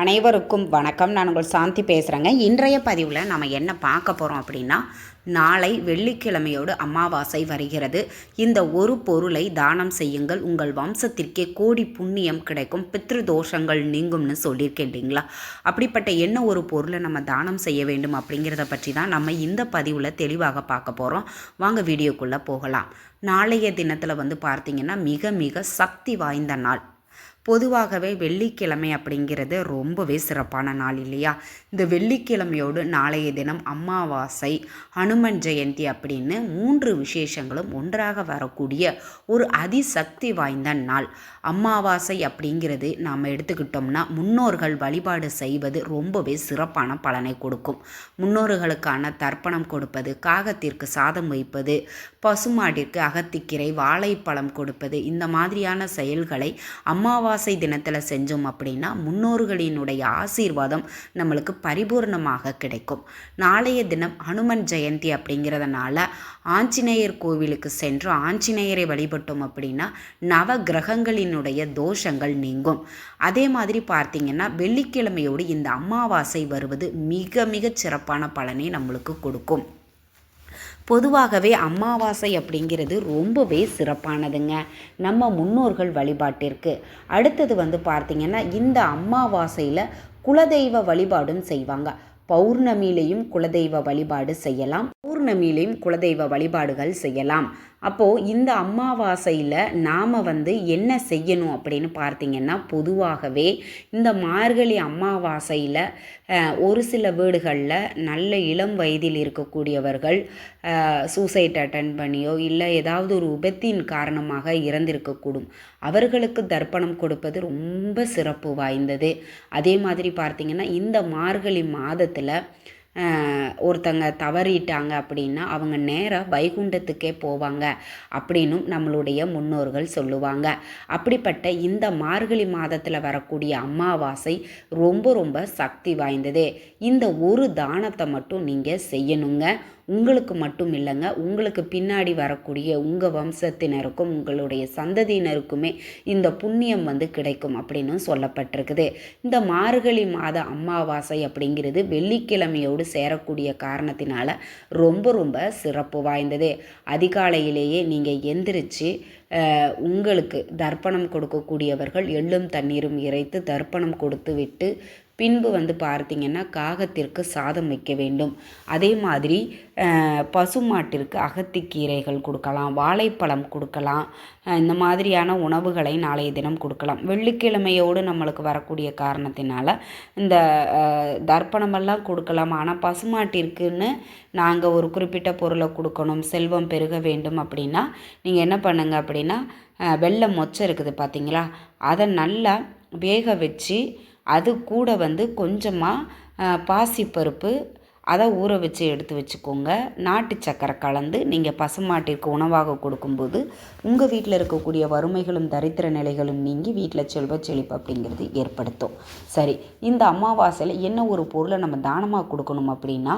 அனைவருக்கும் வணக்கம். நான் உங்கள் சாந்தி பேசுகிறேங்க இன்றைய பதிவில் நம்ம என்ன பார்க்க போகிறோம் அப்படின்னா நாளை வெள்ளிக்கிழமையோடு அமாவாசை வருகிறது. இந்த ஒரு பொருளை தானம் செய்யுங்கள். உங்கள் வம்சத்திற்கே கோடி புண்ணியம் கிடைக்கும். பித்ரு தோஷங்கள் நீங்கும்னு சொல்லியிருக்கேன் இல்லைங்களா அப்படிப்பட்ட என்ன ஒரு பொருளை நம்ம தானம் செய்ய வேண்டும் அப்படிங்கிறத பற்றி தான் நம்ம இந்த பதிவில் தெளிவாக பார்க்க போகிறோம் வாங்க வீடியோக்குள்ளே போகலாம். நாளைய தினத்தில் வந்து பார்த்திங்கன்னா மிக மிக சக்தி வாய்ந்த நாள். பொதுவாகவே வெள்ளிக்கிழமை அப்படிங்கிறது ரொம்பவே சிறப்பான நாள் இல்லையா? இந்த வெள்ளிக்கிழமையோடு நாளைய தினம் அமாவாசை ஹனுமன் ஜெயந்தி அப்படின்னு மூன்று விசேஷங்களும் ஒன்றாக வரக்கூடிய ஒரு அதிசக்தி வாய்ந்த நாள். அமாவாசை அப்படிங்கிறது நாம் எடுத்துக்கிட்டோம்னா முன்னோர்கள் வழிபாடு செய்வது ரொம்பவே சிறப்பான பலனை கொடுக்கும். முன்னோர்களுக்கான தர்ப்பணம் கொடுப்பது காகத்திற்கு சாதம் வைப்பது பசுமாட்டிற்கு அகத்திக்கீரை வாழைப்பழம் கொடுப்பது இந்த மாதிரியான செயல்களை அமாவாசை தினத்தில் செஞ்சோம் அப்படின்னா முன்னோர்களினுடைய ஆசீர்வாதம் நம்மளுக்கு பரிபூர்ணமாக கிடைக்கும். நாளைய தினம் ஹனுமன் ஜெயந்தி அப்படிங்கிறதுனால ஆஞ்சநேயர் கோவிலுக்கு சென்று ஆஞ்சநேயரை வழிபட்டோம் அப்படின்னா நவ கிரகங்களின் சூரியனுடைய தோஷங்கள் நீங்கும். அதே மாதிரி பார்த்தீங்கன்னா வெள்ளிக்கிழமையோடு இந்த அமாவாசை வருவது மிக மிக சிறப்பான பலனை நம்மளுக்கு கொடுக்கும். பொதுவாகவே அமாவாசை அப்படிங்கிறது ரொம்பவே சிறப்பானதுங்க. நம்ம முன்னோர்கள் வழிபாட்டிற்கு. அடுத்தது வந்து பார்த்திங்கன்னா இந்த அமாவாசையில் குலதெய்வ வழிபாடும் செய்வாங்க. பௌர்ணமியிலையும் குலதெய்வ வழிபாடு செய்யலாம். பௌர்ணமியிலையும் குலதெய்வ வழிபாடுகள் செய்யலாம். அப்போது இந்த அமாவாசையில் நாம் வந்து என்ன செய்யணும் அப்படின்னு பார்த்தீங்கன்னா பொதுவாகவே இந்த மார்கழி அமாவாசையில் ஒரு சில வீடுகளில் நல்ல இளம் வயதில் இருக்கக்கூடியவர்கள் சூசைட் அட்டன் பண்ணியோ இல்லை ஏதாவது ஒரு விபத்தின் காரணமாக இறந்திருக்கக்கூடும். அவர்களுக்கு தர்ப்பணம் கொடுப்பது ரொம்ப சிறப்பு வாய்ந்தது. அதே மாதிரி பார்த்திங்கன்னா இந்த மார்கழி மாதத்தில் ஒருத்தங்க தவறிட்டாங்க அப்படின்னா அவங்க நேராக வைகுண்டத்துக்கே போவாங்க அப்படின்னும் நம்மளுடைய முன்னோர்கள் சொல்லுவாங்க. அப்படிப்பட்ட இந்த மார்கழி மாதத்தில் வரக்கூடிய அமாவாசை ரொம்ப ரொம்ப சக்தி வாய்ந்தது. இந்த ஒரு தானத்தை மட்டும் நீங்கள் செய்யணுங்க. உங்களுக்கு மட்டும் இல்லைங்க. உங்களுக்கு பின்னாடி வரக்கூடிய உங்கள் வம்சத்தினருக்கும் உங்களுடைய சந்ததியினருக்குமே இந்த புண்ணியம் வந்து கிடைக்கும் அப்படின்னு சொல்லப்பட்டிருக்குது. இந்த மார்கழி மாத அமாவாசை அப்படிங்கிறது வெள்ளிக்கிழமையோடு சேரக்கூடிய காரணத்தினால ரொம்ப ரொம்ப சிறப்பு வாய்ந்தது. அதிகாலையிலேயே நீங்கள் எந்திரிச்சு உங்களுக்கு தர்ப்பணம் கொடுக்கக்கூடியவர்கள் எள்ளும் தண்ணீரும் இறைத்து தர்ப்பணம் கொடுத்து விட்டு பின்பு வந்து பார்த்திங்கன்னா காகத்திற்கு சாதம் வைக்க வேண்டும். அதே மாதிரி பசுமாட்டிற்கு அகத்திக்கீரைகள் கொடுக்கலாம் வாழைப்பழம் கொடுக்கலாம் இந்த மாதிரியான உணவுகளை நாளைய தினம் கொடுக்கலாம். வெள்ளிக்கிழமையோடு நம்மளுக்கு வரக்கூடிய காரணத்தினால இந்த தர்ப்பணமெல்லாம் கொடுக்கலாம். ஆனால் பசுமாட்டிற்குன்னு நாங்கள் ஒரு குறிப்பிட்ட பொருளை கொடுக்கணும் செல்வம் பெருக வேண்டும் அப்படின்னா நீங்கள் என்ன பண்ணுங்க அப்படின்னா வெள்ளை மொச்சை இருக்குது பார்த்தீங்களா? அதை நல்லா வேக வச்சு அது கூட வந்து கொஞ்சமாக பாசிப்பருப்பு அதை ஊற வச்சு எடுத்து வச்சுக்கோங்க. நாட்டு சக்கரை கலந்து நீங்கள் பசுமாட்டிற்கு உணவாக கொடுக்கும்போது உங்கள் வீட்டில் இருக்கக்கூடிய வறுமைகளும் தரித்திர நிலைகளும் நீங்கி வீட்டில் செல்வ செழிப்பு அப்படிங்கிறது ஏற்படுத்தும். சரி இந்த அமாவாசையில் என்ன ஒரு பொருளை நம்ம தானமாக கொடுக்கணும் அப்படின்னா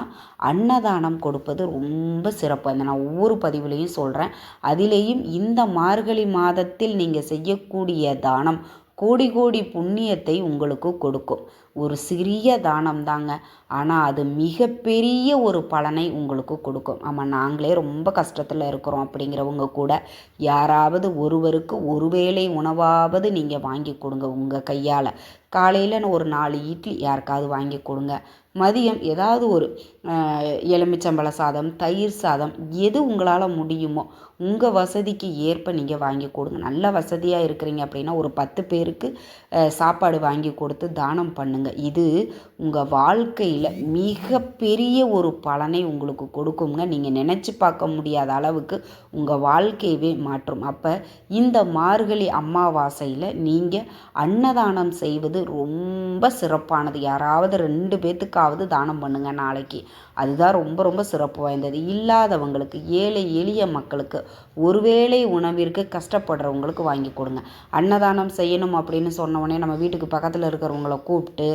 அன்னதானம் கொடுப்பது ரொம்ப சிறப்பு. அந்த நான் ஒவ்வொரு பதிவுலையும் சொல்கிறேன் அதிலேயும் இந்த மார்கழி மாதத்தில் நீங்கள் செய்யக்கூடிய தானம் கோடி கோடி புண்ணியத்தை உங்களுக்கு கொடுக்கும். ஒரு சிறிய தானம் தாங்க ஆனால் அது மிகப்பெரிய ஒரு பலனை உங்களுக்கு கொடுக்கும். ஆமாம் நாங்களே ரொம்ப கஷ்டத்தில் இருக்கிறோம் அப்படிங்கிறவங்க கூட யாராவது ஒருவருக்கு ஒருவேளை உணவாவது நீங்கள் வாங்கி கொடுங்க உங்கள் கையால். காலையில் ஒரு நாலு இட்லி யாருக்காவது வாங்கி கொடுங்க. மதியம் ஏதாவது ஒரு எலுமிச்சம்பழ சாதம் தயிர் சாதம் எது உங்களால் முடியுமோ உங்கள் வசதிக்கு ஏற்ப நீங்கள் வாங்கி கொடுங்க. நல்ல வசதியாக இருக்கிறீங்க அப்படின்னா ஒரு பத்து பேருக்கு சாப்பாடு வாங்கி கொடுத்து தானம் பண்ணுங்கள் இது உங்கள் வாழ்க்கையில் மிகப்பெரிய ஒரு பலனை உங்களுக்கு கொடுக்குங்க நீங்கள் நினச்சி பார்க்க முடியாத அளவுக்கு உங்கள் வாழ்க்கையவே மாற்றும். அப்போ இந்த மார்கழி அமாவாசையில் நீங்கள் அன்னதானம் செய்வது ரொம்ப சிறப்பானது. யாராவது ரெண்டு பேத்துக்காவது தானம் பண்ணுங்கள் நாளைக்கு. அதுதான் ரொம்ப ரொம்ப சிறப்பு வாய்ந்தது. இல்லாதவங்களுக்கு ஏழை எளிய மக்களுக்கு ஒருவேளை உணவிற்கு கஷ்டப்படுறவங்களுக்கு வாங்கி கொடுங்க. அன்னதானம் செய்யணும் அப்படின்னு சொன்னவொடனே நம்ம வீட்டுக்கு பக்கத்தில் இருக்கிறவங்கள கூப்பிட்டு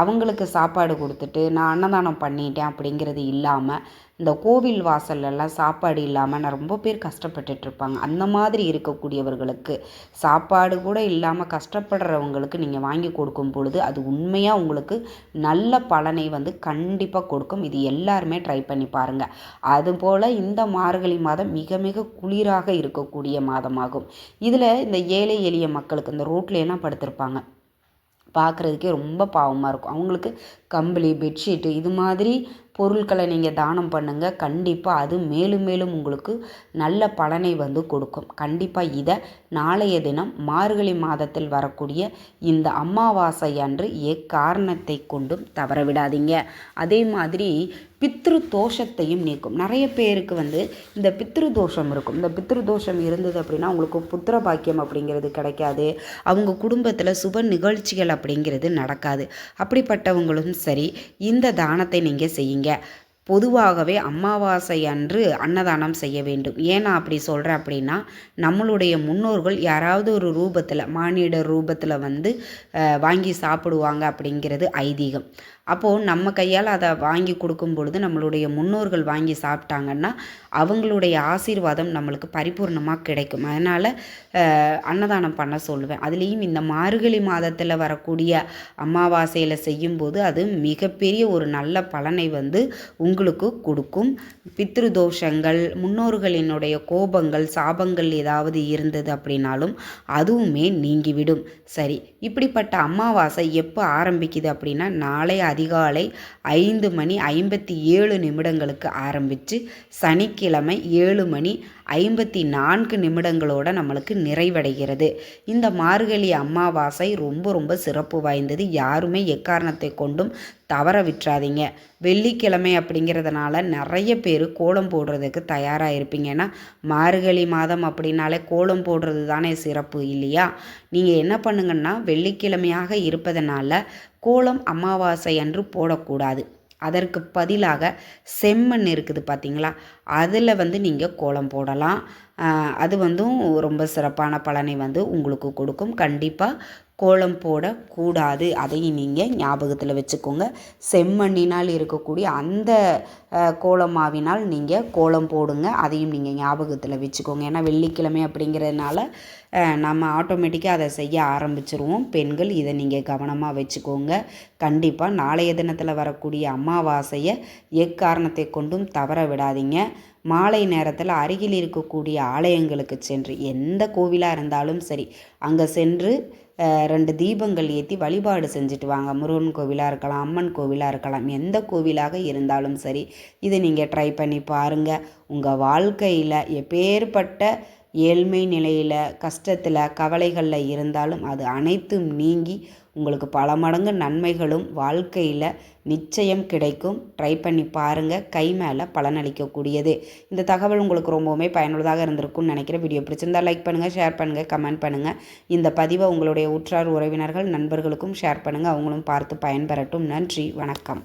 அவங்களுக்கு சாப்பாடு கொடுத்துட்டு நான் அன்னதானம் பண்ணிட்டேன் அப்படிங்கிறது இல்லாமல் இந்த கோவில் வாசல்லலாம் சாப்பாடு இல்லாமல் நான் ரொம்ப பேர் கஷ்டப்பட்டுட்டு இருப்பாங்க அந்த மாதிரி இருக்கக்கூடியவர்களுக்கு சாப்பாடு கூட இல்லாமல் கஷ்டப்படுறவங்களுக்கு நீங்கள் வாங்கி கொடுக்கும் பொழுது அது உண்மையாக உங்களுக்கு நல்ல பலனை வந்து கண்டிப்பாக கொடுக்கும். இது எல்லாருமே ட்ரை பண்ணி பாருங்கள் அதுபோல் இந்த மார்கழி மாதம் மிக மிக குளிராக இருக்கக்கூடிய மாதமாகும். இதில் இந்த ஏழை எளிய மக்களுக்கு இந்த ரோட்லேலாம் படுத்திருப்பாங்க? பார்க்குறதுக்கே ரொம்ப பாவமாக இருக்கும். அவங்களுக்கு கம்பளி பெட்ஷீட்டு இது மாதிரி பொருட்களை நீங்கள் தானம் பண்ணுங்கள் கண்டிப்பாக அது மேலும் மேலும் உங்களுக்கு நல்ல பலனை வந்து கொடுக்கும். கண்டிப்பாக இதை நாளைய தினம் மார்கழி மாதத்தில் வரக்கூடிய இந்த அமாவாசை அன்று எக்காரணத்தை கொண்டும் தவற விடாதீங்க. அதே மாதிரி பித்ரு தோஷத்தையும் நீக்கும். நிறைய பேருக்கு வந்து இந்த பித்ரு தோஷம் இருக்கும். இந்த பித்ரு தோஷம் இருந்தது அப்படின்னா அவங்களுக்கு புத்திர பாக்கியம் அப்படிங்கிறது கிடைக்காது. அவங்க குடும்பத்தில் சுப நிகழ்ச்சிகள் அப்படிங்கிறது நடக்காது. அப்படிப்பட்டவங்களும் சரி இந்த தானத்தை நீங்கள் செய்யுங்க. பொதுவாகவே அமாவாசை அன்று அன்னதானம் செய்ய வேண்டும். ஏன் அப்படி சொல்கிறேன் அப்படின்னா நம்மளுடைய முன்னோர்கள் யாராவது ஒரு ரூபத்தில் மானிட ரூபத்தில் வந்து வாங்கி சாப்பிடுவாங்க அப்படிங்கிறது ஐதீகம். அப்போது நம்ம கையால் அதை வாங்கி கொடுக்கும் பொழுது நம்மளுடைய முன்னோர்கள் வாங்கி சாப்பிட்டாங்கன்னா அவங்களுடைய ஆசீர்வாதம் நம்மளுக்கு பரிபூர்ணமாக கிடைக்கும். அதனால் அன்னதானம் பண்ண சொல்லுவேன். அதுலேயும் இந்த மார்கழி மாதத்தில் வரக்கூடிய அமாவாசையில் செய்யும்போது அது மிகப்பெரிய ஒரு நல்ல பலனை வந்து உங்களுக்கு கொடுக்கும் பித்ருதோஷங்கள் முன்னோர்களினுடைய கோபங்கள் சாபங்கள் ஏதாவது இருந்தது அப்படின்னாலும் அதுவுமே நீங்கிவிடும். சரி இப்படிப்பட்ட அமாவாசை எப்போ ஆரம்பிக்குது அப்படின்னா நாளை அதிகாலை ஐந்து மணி ஐம்பத்தி ஏழு நிமிடங்களுக்கு ஆரம்பித்து சனிக்கிழமை ஏழு மணி ஐம்பத்தி நான்கு நிமிடங்களோட நம்மளுக்கு நிறைவடைகிறது. இந்த மார்கழி அமாவாசை ரொம்ப ரொம்ப சிறப்பு வாய்ந்தது. யாருமே எக்காரணத்தை கொண்டும் தவற விட்டுறாதீங்க. வெள்ளிக்கிழமை அப்படிங்கிறதுனால நிறைய பேர் கோலம் போடுறதுக்கு தயாராக இருப்பீங்க. ஏன்னா மார்கழி மாதம் அப்படின்னாலே கோலம் போடுறது தானே சிறப்பு இல்லையா? நீங்கள் என்ன பண்ணுங்கன்னா வெள்ளிக்கிழமையாக இருப்பதனால கோலம் அமாவாசை அன்று போடக்கூடாது. அதற்கு பதிலாக செம்மண் இருக்குது பார்த்தீங்களா? அதில் வந்து நீங்கள் கோலம் போடலாம். அது வந்து ரொம்ப சிறப்பான பலனை வந்து உங்களுக்கு கொடுக்கும். கண்டிப்பாக கோலம் போடக்கூடாது. அதையும் நீங்கள் ஞாபகத்தில் வச்சுக்கோங்க. செம்மண்ணினால் இருக்கக்கூடிய அந்த கோலமாவினால் நீங்கள் கோலம் போடுங்க. அதையும் நீங்கள் ஞாபகத்தில் வச்சுக்கோங்க. ஏன்னா வெள்ளிக்கிழமை அப்படிங்கிறதுனால நம்ம ஆட்டோமேட்டிக்காக அதை செய்ய ஆரம்பிச்சிருவோம். பெண்கள் இதை நீங்கள் கவனமாக வச்சுக்கோங்க. கண்டிப்பாக நாளைய தினத்தில் வரக்கூடிய அமாவாசையை எக்காரணத்தை கொண்டும் தவற விடாதீங்க. மாலை நேரத்தில் அருகில் இருக்கக்கூடிய ஆலயங்களுக்கு சென்று எந்த கோவிலாக இருந்தாலும் சரி அங்கே சென்று ரெண்டு தீபங்கள் ஏற்றி வழிபாடு செஞ்சுட்டு வாங்க. முருகன் கோவிலாக இருக்கலாம் அம்மன் கோவிலாக இருக்கலாம் எந்த கோவிலாக இருந்தாலும் சரி இதை நீங்கள் ட்ரை பண்ணி பாருங்கள் உங்கள் வாழ்க்கையில் எப்பேற்பட்ட ஏழ்மை நிலையில் கஷ்டத்தில் கவலைகளில் இருந்தாலும் அது அனைத்தும் நீங்கி உங்களுக்கு பல மடங்கு நன்மைகளும் வாழ்க்கையில் நிச்சயம் கிடைக்கும். ட்ரை பண்ணி பாருங்கள் கை மேலே பலனளிக்கக்கூடியது இந்த தகவல் உங்களுக்கு ரொம்பவுமே பயனுள்ளதாக இருந்திருக்கும்னு நினைக்கிறேன். வீடியோ பிடிச்சிருந்தால் லைக் பண்ணுங்கள் ஷேர் பண்ணுங்கள் கமெண்ட் பண்ணுங்கள் இந்த பதிவை உங்களுடைய உற்றார் உறவினர்கள் நண்பர்களுக்கும் ஷேர் பண்ணுங்கள் அவங்களும் பார்த்து பயன்பெறட்டும். நன்றி வணக்கம்.